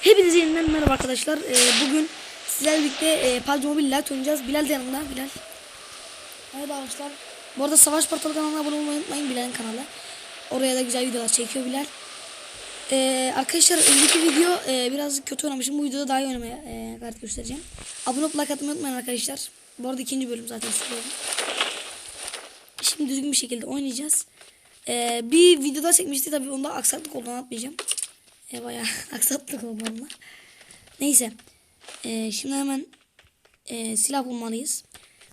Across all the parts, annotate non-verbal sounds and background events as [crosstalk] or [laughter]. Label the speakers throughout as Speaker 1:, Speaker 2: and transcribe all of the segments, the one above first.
Speaker 1: Hepinize yeniden merhaba arkadaşlar. Ee, bugün sizlerle birlikte e, PUBG Mobile oynayacağız. Bilal de yanımda. Bilal.
Speaker 2: Merhaba arkadaşlar.
Speaker 1: Bu arada Savaş Portalı kanalına abone olmayı unutmayın. Bilal'in kanalı. Oraya da güzel videolar çekiyor Bilal. Ee, arkadaşlar önceki video e, biraz kötü oynamışım. Bu videoda daha iyi oynamaya e, gayret göstereceğim. Abone olup like atmayı unutmayın arkadaşlar. Bu arada ikinci bölüm zaten söylüyorum. Şimdi düzgün bir şekilde oynayacağız. Ee, bir video daha çekmişti tabii onda aksaklık oldu anlatmayacağım. E, bayağı [laughs] aksaklık oldu onunla. Neyse. Ee, şimdi hemen e, silah bulmalıyız.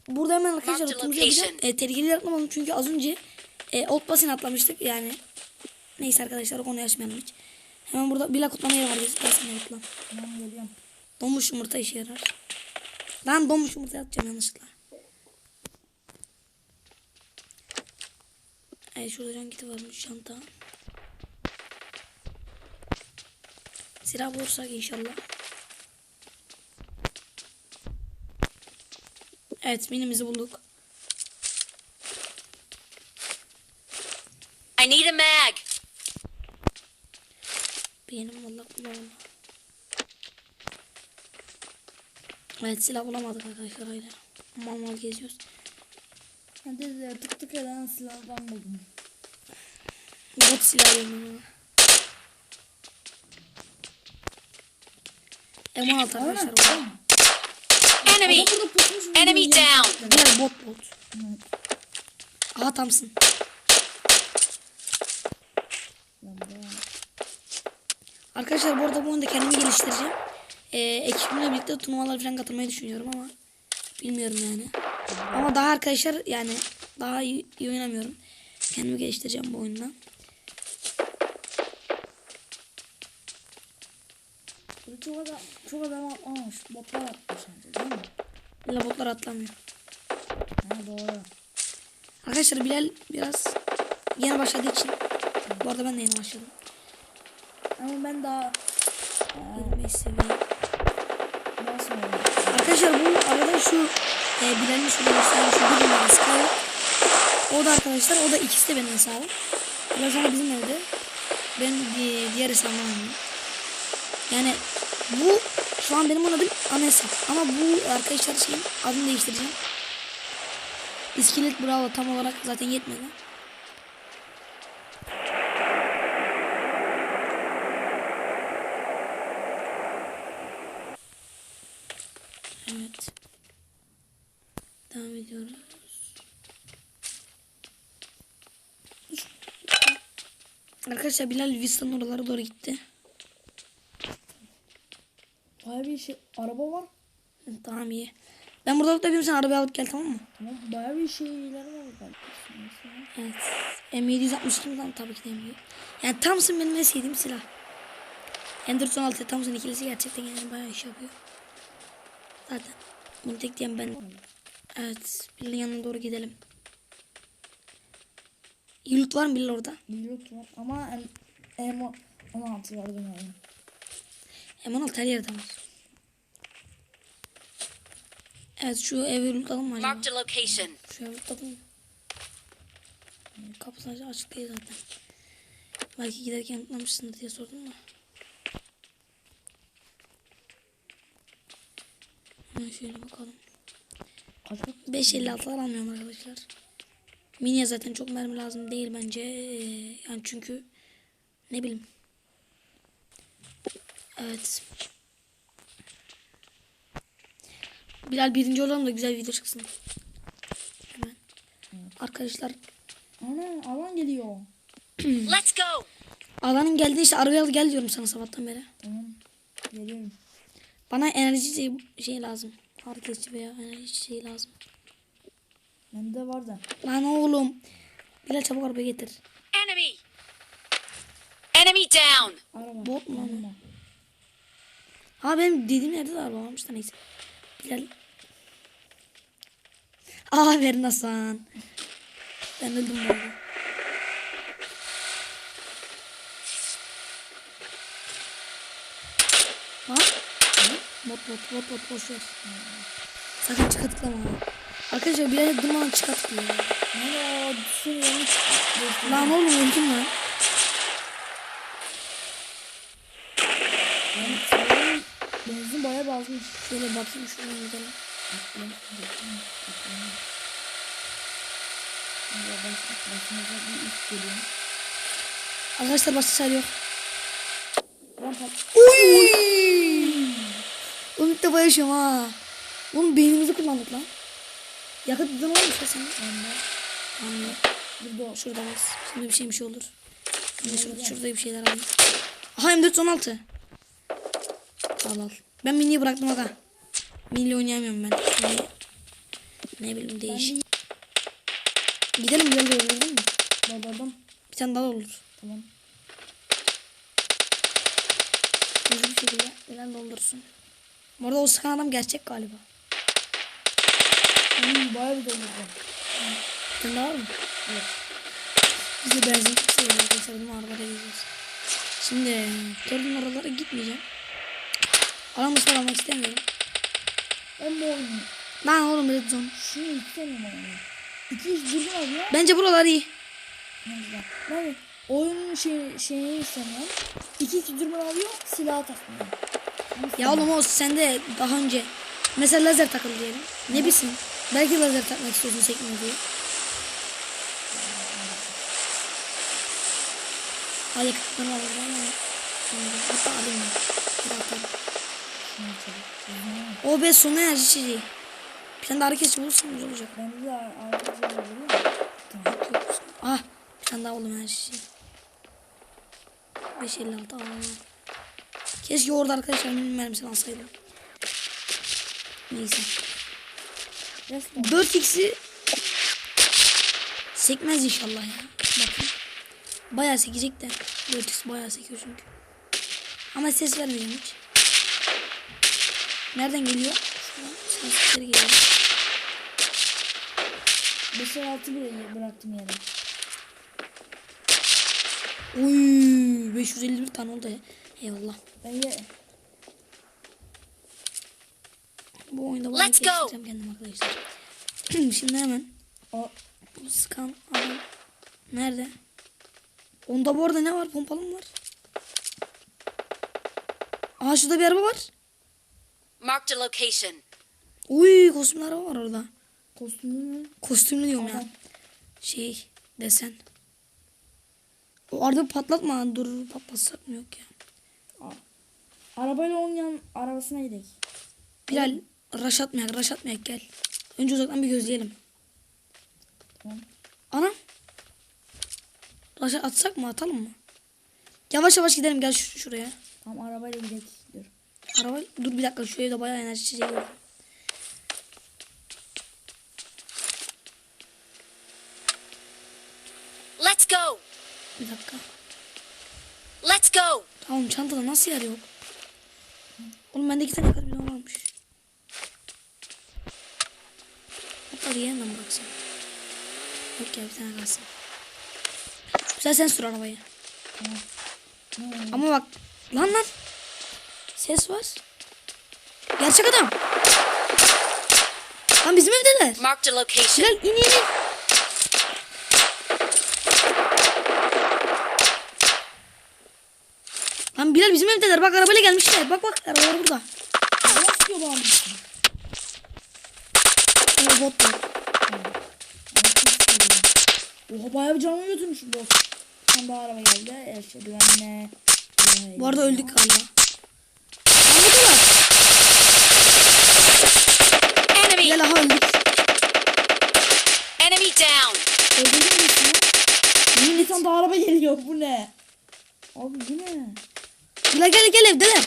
Speaker 1: Burada hemen arkadaşlar oturunca yapacağım. E, tehlikeli atlamadım çünkü az önce e, old basin atlamıştık yani. Neyse arkadaşlar o konuyu açmayalım hiç. Hemen burada bir kutlama yeri var. Yutla.
Speaker 2: Tamam geliyorum.
Speaker 1: Donmuş yumurta işe yarar. Ben donmuş yumurta atacağım yanlışlıkla. Evet şurada can kiti varmış çanta. Silah bulursak inşallah. Evet minimizi bulduk.
Speaker 3: I need a mag.
Speaker 1: Benim valla kulağım. Evet silah bulamadık arkadaşlar hala. Mal mal geziyoruz.
Speaker 2: Hadi de tık tık eden silahdan buldum.
Speaker 1: Bot silah yemin M16 arkadaşlar bu.
Speaker 3: Enemy.
Speaker 2: Burada bir
Speaker 3: Enemy
Speaker 2: yere
Speaker 3: down.
Speaker 1: Diğer bot bot. Aha tamsın. Arkadaşlar bu arada bu oyunda kendimi geliştireceğim. Ee, ekibimle birlikte turnuvalar falan katılmayı düşünüyorum ama bilmiyorum yani. Ama daha arkadaşlar yani daha iyi, iyi oynamıyorum. Kendimi geliştireceğim bu oyunda.
Speaker 2: Çok adam, çok adam atmamış. Botlar atmış önce değil mi?
Speaker 1: Bilal botlar atlamıyor.
Speaker 2: Ha doğru.
Speaker 1: Arkadaşlar Bilal biraz yeni başladığı için. Bu arada ben de yeni başladım.
Speaker 2: Ama ben daha
Speaker 1: 25 seviye.
Speaker 2: daha sonra.
Speaker 1: Arkadaşlar bu arada şu e, Bilal'in şurada gösteren şu bir numara Sky. O da arkadaşlar o da ikisi de benim hesabım. Biraz sonra bizim evde. Ben diğer hesabımdan oynuyorum. Yani bu şu an benim adım ana hesap. Ama bu arkadaşlar şeyin adını değiştireceğim. İskelet Bravo tam olarak zaten yetmedi. Evet. Devam ediyoruz. Arkadaşlar Bilal Vista'nın oralara doğru gitti.
Speaker 2: Bir şey. Araba var.
Speaker 1: Hı, Tamam iyi. Ben burada tutabilirim sen arabayı alıp gel tamam mı?
Speaker 2: Tamam. Baya bir şeyler var. belki.
Speaker 1: Evet. M762 mi lan? Tabii ki de M7. Yani Thompson benim en sevdiğim silah. Ender 16 Thompson ikilisi gerçekten yani bayağı iş yapıyor. Zaten bunu tek diyen ben. Evet. Bilal'in yanına doğru gidelim. Yilut var mı Bilal orada?
Speaker 2: Loot var. Ama M, M 16 var oyun.
Speaker 1: M16 her yerde var. Evet şu evi lootalım mı acaba?
Speaker 3: Marked a location.
Speaker 1: Şu evi lootalım mı? Kapısı açık- değil zaten. Belki giderken unutmamışsındır diye sordum da. Hemen şöyle bakalım.
Speaker 2: Kaç
Speaker 1: 5.56'lar almıyorum arkadaşlar. Mini'ye zaten çok mermi lazım değil bence. Ee, yani çünkü ne bileyim. Evet. Bilal birinci olalım da güzel video çıksın. Hemen. Arkadaşlar
Speaker 2: Ana alan geliyor. [clears throat]
Speaker 3: Let's go.
Speaker 1: alanın geldiğinde işte arabaya al gel diyorum sana sabahtan beri.
Speaker 2: Tamam. Geliyorum.
Speaker 1: Bana enerji şey, şey lazım. Hareket veya enerji şey lazım.
Speaker 2: Bende var da.
Speaker 1: Lan oğlum. Bilal çabuk arabayı getir.
Speaker 3: Enemy. Enemy down.
Speaker 2: Araba.
Speaker 1: Bot mu. Ha benim dediğim yerde de araba varmış da neyse. Bilal. Aferin Hasan. Ben öldüm bu. Ha? Bot bot bot bot boş ver. Sakın çıka tıklama. Arkadaşlar bir yere durmadan çıka tıklıyor.
Speaker 2: Yeni çıktı.
Speaker 1: Lan oğlum öldüm lan.
Speaker 2: Ben Bazmış.
Speaker 1: Şöyle
Speaker 2: iş geliyor.
Speaker 1: Arkadaşlar başta sayı yok. Uy! Oğlum ilk defa yaşıyorum ha. Oğlum beynimizi kullandık lan. Yakıt düzen olmuş ya senin.
Speaker 2: Bende.
Speaker 1: Anladım.
Speaker 2: Burada.
Speaker 1: Şurada bas. Şimdi bir şey bir şey olur. Şimdi şurada, şurada bir şeyler alayım. Aha M416. Al al. Ben miniyi bıraktım aga. Miniyle oynayamıyorum ben. Mini. Ne bileyim değişik. Gidelim gel diyorum değil mi?
Speaker 2: Doldurdum.
Speaker 1: Bir tane daha olur.
Speaker 2: Tamam.
Speaker 1: Hızlı bir şekilde Bilal doldursun. Bu arada o sıkan adam gerçek galiba.
Speaker 2: Hmm, bayağı bir doldurdum.
Speaker 1: Bir tane daha var mı?
Speaker 2: Evet.
Speaker 1: Biz de benzin seviyoruz arkadaşlar. Bizim arabada gidiyoruz. Şimdi gördüğüm oralara gitmeyeceğim. Aramızda almak istemiyorum.
Speaker 2: Ben bu oyunu.
Speaker 1: Lan oğlum red zone.
Speaker 2: Şunu istemiyorum. İki iş durdum abi ya.
Speaker 1: Bence buralar iyi.
Speaker 2: Güzel. Ben oyunun şey, şeyini istemiyorum. İki iki durma alıyor. Silah takmıyor.
Speaker 1: Ya oğlum o sende daha önce mesela lazer takılı diyelim. Ne bilsin? Belki lazer takmak istiyorsun sekmiyor diye. Orada ama. Şimdi Hatta alayım ben. Bir atarım. O be sona enerji içeceği. Bir tane daha hareket içi bulursan güzel olacak.
Speaker 2: Bende de arkadaşlar mu? Tamam.
Speaker 1: Ah bir tane daha buldum enerji içeceği. 556 aa. Keşke orada arkadaşlar benim mermisini alsaydım. Neyse.
Speaker 2: Resmen.
Speaker 1: 4x'i sekmez inşallah ya. Bakın. Bayağı sekecek de. 4x bayağı sekiyor çünkü. Ama ses vermeyeceğim hiç. Nereden geliyor? Şuradan sesleri geliyor.
Speaker 2: 5 6 bile bıraktım yere.
Speaker 1: Uy 551 tane oldu ya. Eyvallah.
Speaker 2: Ben ye.
Speaker 1: Bu oyunda bayağı
Speaker 3: Let's go.
Speaker 1: kendim arkadaşlar. [clears throat] Şimdi hemen
Speaker 2: O,
Speaker 1: bu scan adam nerede? Onda bu arada ne var? Pompalı mı var? Aa şurada bir araba var.
Speaker 3: Marked a location.
Speaker 1: Uy kostümlü araba var orada.
Speaker 2: kostümü mü?
Speaker 1: Kostümlü diyorum ya. Şey desen. O arada patlatma dur patlatsak mı yok ya.
Speaker 2: Arabayla oynayan arabasına gidelim.
Speaker 1: Bilal raş atmayak raş atmayak gel. Önce uzaktan bir gözleyelim.
Speaker 2: Tamam.
Speaker 1: Ana. Raş atsak mı atalım mı? Yavaş yavaş gidelim gel şu- şuraya.
Speaker 2: Tamam arabayla gidelim. Dur.
Speaker 1: Araba dur bir dakika şu evde bayağı enerji içeceği var.
Speaker 3: Let's go.
Speaker 1: Bir dakika.
Speaker 3: Let's go.
Speaker 1: Tamam çantada nasıl yer yok? Oğlum bende iki tane yakıt bidon varmış. Hatta mi bıraksam? Yok ya bir tane kalsın. Güzel sen sür arabayı. Ama bak lan lan. Ses var. Gerçek adam. Lan bizim evdeler.
Speaker 3: Marked a location.
Speaker 1: Bilal in in in. Lan Bilal bizim evdeler. Bak arabayla gelmişler. Bak bak arabalar burada.
Speaker 2: Nasıl diyor lan?
Speaker 1: O bot bot.
Speaker 2: Oha bayağı bir canlı götürmüş bu daha araba geldi. Eşhedü enne.
Speaker 1: Bu arada öldük galiba. Lan buradalar.
Speaker 3: Enemy.
Speaker 1: Bilal aha öldük.
Speaker 3: Enemy down.
Speaker 2: Öldürdün mü şunu? Bir tane daha araba geliyor. Bu ne? Abi bu ne?
Speaker 1: Bilal gel gel evdeler.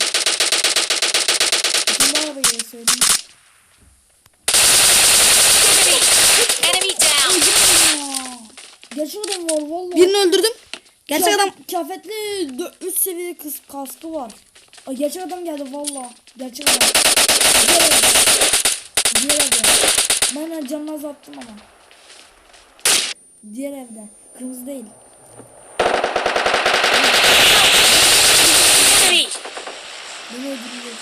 Speaker 2: Bir tane daha araba geliyor söyleyeyim.
Speaker 3: Enemy. Enemy down.
Speaker 2: Aa, Gerçek adam var valla.
Speaker 1: Birini öldürdüm. Gerçek adam.
Speaker 2: Kıyafetli 3 seviye kız kaskı var. Ay, gerçek adam geldi valla. Gerçek adam. Diğer evde. Diğer evde. Ben canını azalttım ama. Diğer evde. Kırmızı değil. Beni öldürecek.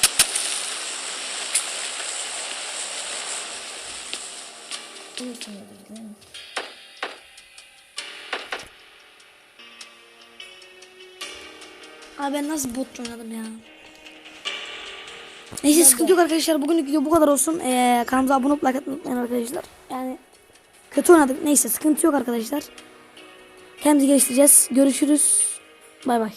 Speaker 2: Evet, sen öldürdün, değil mi?
Speaker 1: Abi ben nasıl bot oynadım ya. Neyse sıkıntı yok arkadaşlar. Bugünlük video bu kadar olsun. Ee, kanalımıza abone olup like atmayı arkadaşlar. Yani kötü oynadık. Neyse sıkıntı yok arkadaşlar. Kendimizi geliştireceğiz. Görüşürüz. Bay bay.